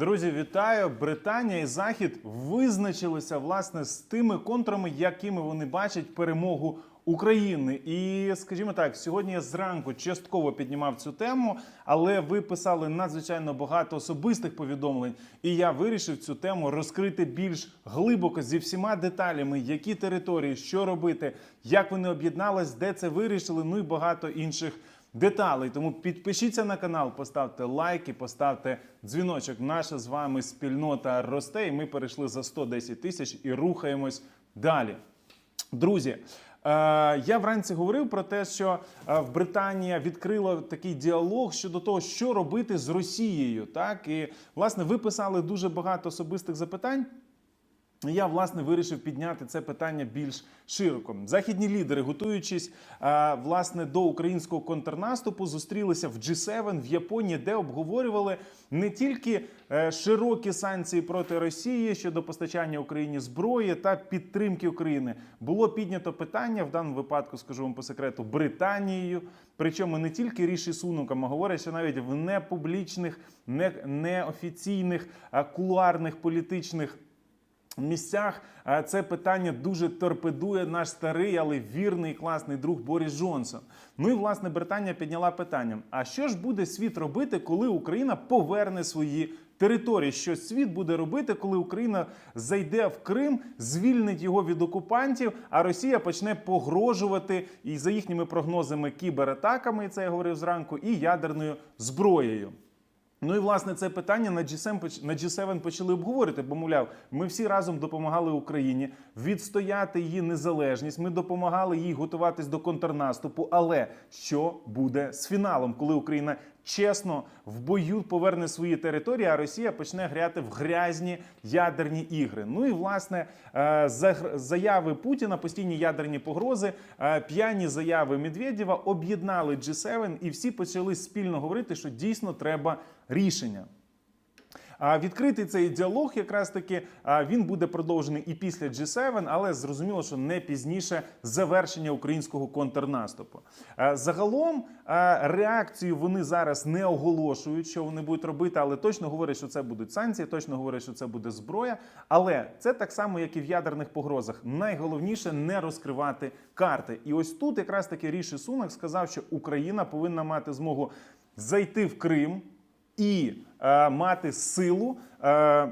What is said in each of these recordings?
Друзі, вітаю! Британія і Захід визначилися власне з тими контурами, якими вони бачать перемогу України. І скажімо так, сьогодні я зранку частково піднімав цю тему, але ви писали надзвичайно багато особистих повідомлень, і я вирішив цю тему розкрити більш глибоко зі всіма деталями, які території, що робити, як вони об'єднались, де це вирішили, ну і багато інших деталей. Тому підпишіться на канал, поставте лайки, поставте дзвіночок. Наша з вами спільнота росте, і ми перейшли за 110 тисяч і рухаємось далі. Друзі. е, Я вранці говорив про те, що е, в Британія відкрила такий діалог щодо того, що робити з Росією. Так і власне ви писали дуже багато особистих запитань. Я власне вирішив підняти це питання більш широко. Західні лідери, готуючись власне до українського контрнаступу, зустрілися в G7 в Японії, де обговорювали не тільки е, широкі санкції проти Росії щодо постачання Україні зброї та підтримки України. Було піднято питання в даному випадку, скажу вам по секрету, Британією. Причому не тільки Ріші Сунуком, а говорять, навіть в непублічних, не, неофіційних, а кулуарних політичних місцях е, це питання дуже торпедує наш старий, але вірний класний друг Борис Джонсон. Ну і власне Британія підняла питання: а що ж буде світ робити, коли Україна поверне свої території? Що світ буде робити, коли Україна зайде в Крим, звільнить його від окупантів, а Росія почне погрожувати і за їхніми прогнозами кібератаками, це я говорив зранку, і ядерною зброєю. Ну і власне це питання на G7, поч- на G7 почали обговорити, бо мовляв, ми всі разом допомагали Україні відстояти її незалежність. Ми допомагали їй готуватись до контрнаступу. Але що буде з фіналом, коли Україна чесно в бою поверне свої території, а Росія почне гряти в грязні ядерні ігри? Ну і власне е, заяви Путіна, постійні ядерні погрози, е, п'яні заяви Медведєва об'єднали G7 і всі почали спільно говорити, що дійсно треба рішення. А відкритий цей діалог, якраз таки він буде продовжений і після G7, але зрозуміло, що не пізніше завершення українського контрнаступу. Загалом реакцію вони зараз не оголошують, що вони будуть робити, але точно говорять, що це будуть санкції, точно говорять, що це буде зброя. Але це так само, як і в ядерних погрозах. Найголовніше не розкривати карти. І ось тут якраз таки Ріші Сунак сказав, що Україна повинна мати змогу зайти в Крим і е, мати силу. Е,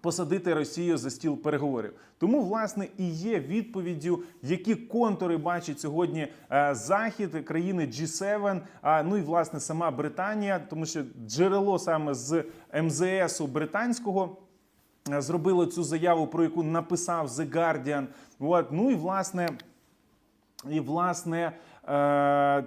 Посадити Росію за стіл переговорів, тому власне і є відповіддю, які контури бачить сьогодні е, захід країни G7, ну і власне сама Британія, тому що джерело саме з МЗСу британського е, зробило цю заяву, про яку написав The Guardian. От ну і власне. І власне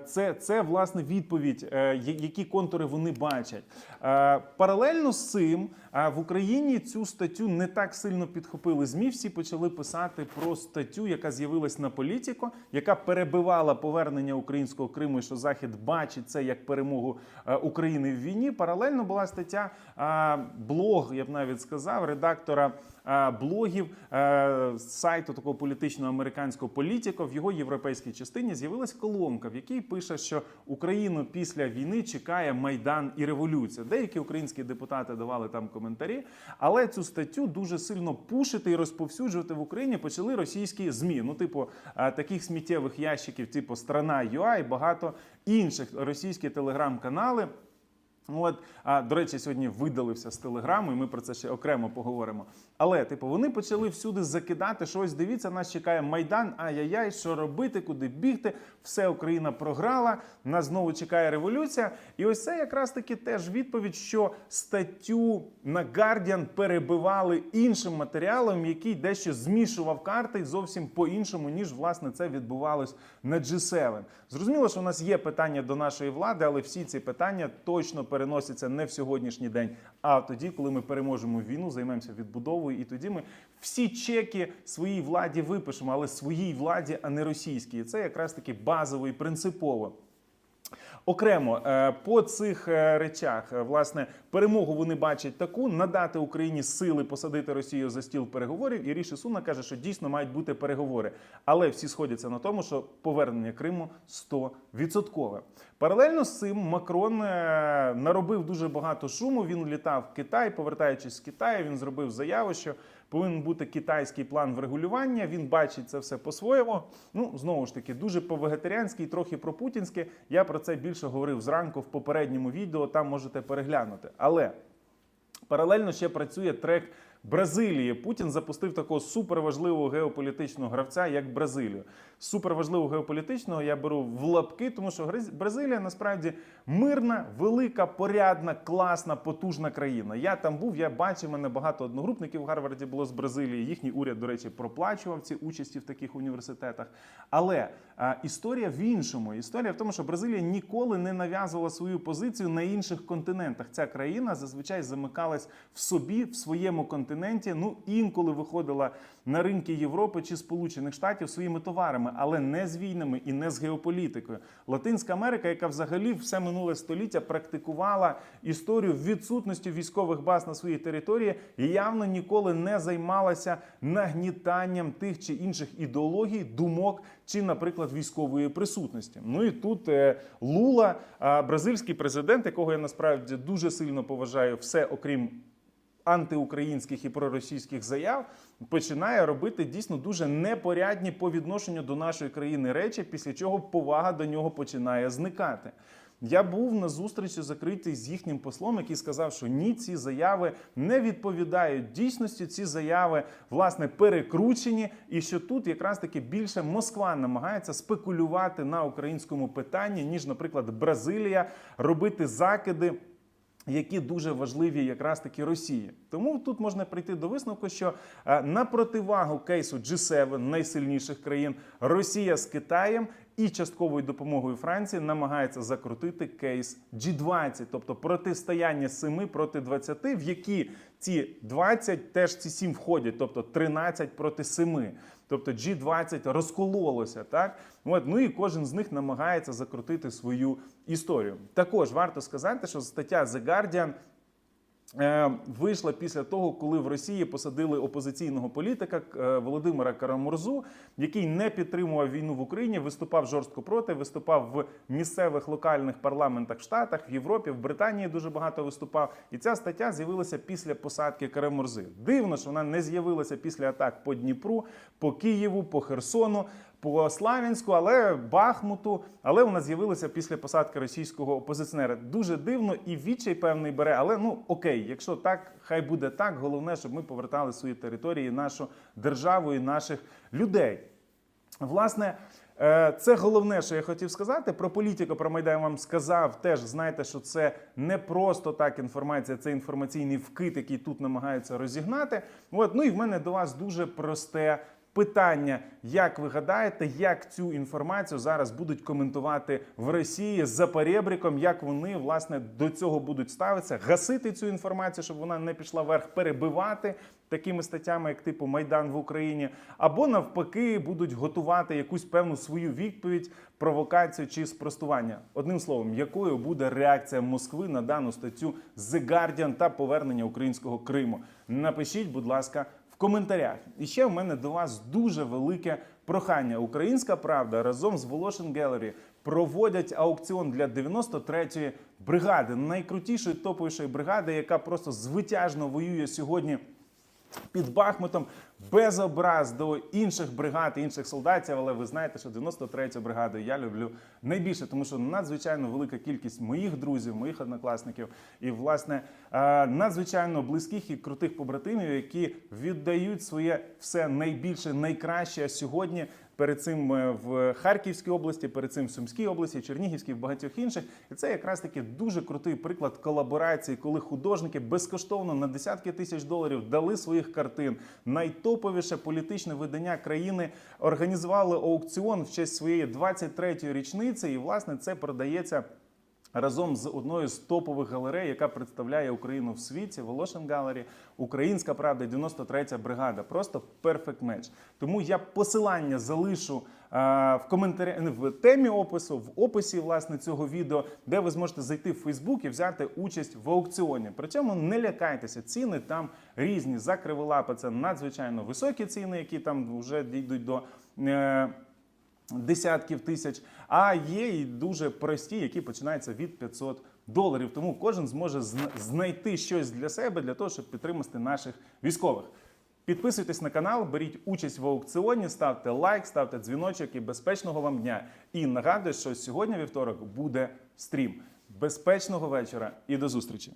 це, це власне відповідь, е, які контури вони бачать. Е, Паралельно з цим е, в Україні цю статтю не так сильно підхопили. ЗМІ всі почали писати про статтю, яка з'явилась на політико, яка перебивала повернення українського Криму, що Захід бачить це як перемогу е, України в війні. Паралельно була стаття е, блог, я б навіть сказав, редактора е, блогів е, сайту такого політичного американського політика в його європейській частині з'явилась колонка, в якій пише, що Україну після війни чекає майдан і революція. Деякі українські депутати давали там коментарі, але цю статтю дуже сильно пушити і розповсюджувати в Україні почали російські змі. Ну, типу, е, таких сміттєвих ящиків, типу страна ЮА і багато інших російські телеграм-канали. От, а до речі, сьогодні видалився з телеграму, і ми про це ще окремо поговоримо. Але, типу, вони почали всюди закидати щось. Дивіться, нас чекає майдан. Ай-яй-яй, що робити, куди бігти. Все Україна програла. Нас знову чекає революція. І ось це якраз таки теж відповідь, що статтю на Guardian перебивали іншим матеріалом, який дещо змішував карти зовсім по-іншому, ніж власне це відбувалось на G7. Зрозуміло, що у нас є питання до нашої влади, але всі ці питання точно переносяться не в сьогоднішній день, а тоді, коли ми переможемо війну, займемося відбудовою, і тоді ми всі чеки своїй владі випишемо, але своїй владі, а не російській. Це якраз таки базово і принципово. Окремо е, по цих е, речах, е, власне, перемогу вони бачать таку: надати Україні сили посадити Росію за стіл переговорів. І Ріші Суна каже, що дійсно мають бути переговори. Але всі сходяться на тому, що повернення Криму 100%. Паралельно з цим Макрон наробив дуже багато шуму. Він літав в Китай, повертаючись з Китаю, він зробив заяву, що повинен бути китайський план врегулювання. Він бачить це все по-своєму. Ну знову ж таки, дуже по-вегетаріанськи і трохи про путінське. Я про це більше говорив зранку в попередньому відео. Там можете переглянути. Але Паралельно ще працює трек Бразилії. Путін запустив такого суперважливого геополітичного гравця, як Бразилію. Суперважливого геополітичного я беру в лапки, тому що Бразилія насправді мирна, велика, порядна, класна, потужна країна. Я там був, я бачив, мене багато одногрупників в Гарварді було з Бразилії. Їхній уряд, до речі, проплачував ці участі в таких університетах. Але а, історія в іншому. Історія в тому, що Бразилія ніколи не нав'язувала свою позицію на інших континентах. Ця країна зазвичай замикалась в собі, в своєму континенті. Ну інколи виходила на ринки Європи чи Сполучених Штатів своїми товарами, але не з війнами і не з геополітикою. Латинська Америка, яка взагалі все минуле століття практикувала історію відсутності військових баз на своїй території, явно ніколи не займалася нагнітанням тих чи інших ідеологій, думок чи, наприклад, військової присутності. Ну і тут е, Лула, бразильський президент, якого я насправді дуже сильно поважаю, все окрім антиукраїнських і проросійських заяв, починає робити дійсно дуже непорядні по відношенню до нашої країни речі, після чого повага до нього починає зникати. Я був на зустрічі закритій з їхнім послом, який сказав, що ні, ці заяви не відповідають дійсності. Ці заяви власне перекручені, і що тут якраз таки більше Москва намагається спекулювати на українському питанні, ніж, наприклад, Бразилія робити закиди які дуже важливі якраз таки Росії. Тому тут можна прийти до висновку, що е, на противагу кейсу G7 найсильніших країн Росія з Китаєм і частковою допомогою Франції намагається закрутити кейс G20, тобто протистояння 7 проти 20, в які ці 20 теж ці 7 входять, тобто 13 проти 7. Тобто G20 розкололося, так от ну і кожен з них намагається закрутити свою історію. Також варто сказати, що стаття The Guardian вийшла після того, коли в Росії посадили опозиційного політика е, Володимира Карамурзу, який не підтримував війну в Україні, виступав жорстко проти, виступав в місцевих локальних парламентах в Штатах, в Європі, в Британії дуже багато виступав. І ця стаття з'явилася після посадки Карамурзи. Дивно, що вона не з'явилася після атак по Дніпру, по Києву, по Херсону. По Славянську, але Бахмуту, але вона з'явилася після посадки російського опозиціонера. Дуже дивно і відчай певний бере. Але ну окей, якщо так, хай буде так. Головне, щоб ми повертали свої території, нашу державу і наших людей. Власне, е, це головне, що я хотів сказати. Про політику, про Майдан вам сказав. Теж знайте, що це не просто так інформація, це інформаційний вкид, який тут намагаються розігнати. От, ну і в мене до вас дуже просте. Питання, як ви гадаєте, як цю інформацію зараз будуть коментувати в Росії за перебріком, як вони власне до цього будуть ставитися, гасити цю інформацію, щоб вона не пішла вверх, перебивати такими статтями, як типу Майдан в Україні, або навпаки будуть готувати якусь певну свою відповідь, провокацію чи спростування. Одним словом, якою буде реакція Москви на дану статтю The Guardian та повернення українського Криму? Напишіть, будь ласка коментарях. І ще в мене до вас дуже велике прохання. Українська правда разом з Волошин Gallery проводять аукціон для 93-ї бригади, найкрутішої топовішої бригади, яка просто звитяжно воює сьогодні. Під Бахмутом без образ до інших бригад, інших солдатів, але ви знаєте, що 93-ю бригаду я люблю найбільше, тому що надзвичайно велика кількість моїх друзів, моїх однокласників і, власне, е, надзвичайно близьких і крутих побратимів, які віддають своє все найбільше, найкраще сьогодні. Перед цим е, в Харківській області, перед цим в Сумській області, Чернігівській, в багатьох інших. І це якраз таки дуже крутий приклад колаборації, коли художники безкоштовно на десятки тисяч доларів дали своїх картин. Найтоповіше політичне видання країни організували аукціон в честь своєї 23-ї річниці, і власне це продається. Разом з одною з топових галерей, яка представляє Україну в світі, Волошин Галері, Українська Правда, 93-я бригада. Просто перфект меч. Тому я посилання залишу а, в коментарі в темі опису, в описі власне цього відео, де ви зможете зайти в Фейсбук і взяти участь в аукціоні. При цьому не лякайтеся, ціни там різні. За криволапа це надзвичайно високі ціни, які там вже дійдуть до. Десятків тисяч, а є і дуже прості, які починаються від 500 доларів. Тому кожен зможе знайти щось для себе для того, щоб підтримати наших військових. Підписуйтесь на канал, беріть участь в аукціоні, ставте лайк, ставте дзвіночок і безпечного вам дня. І нагадую, що сьогодні вівторок буде стрім. Безпечного вечора і до зустрічі!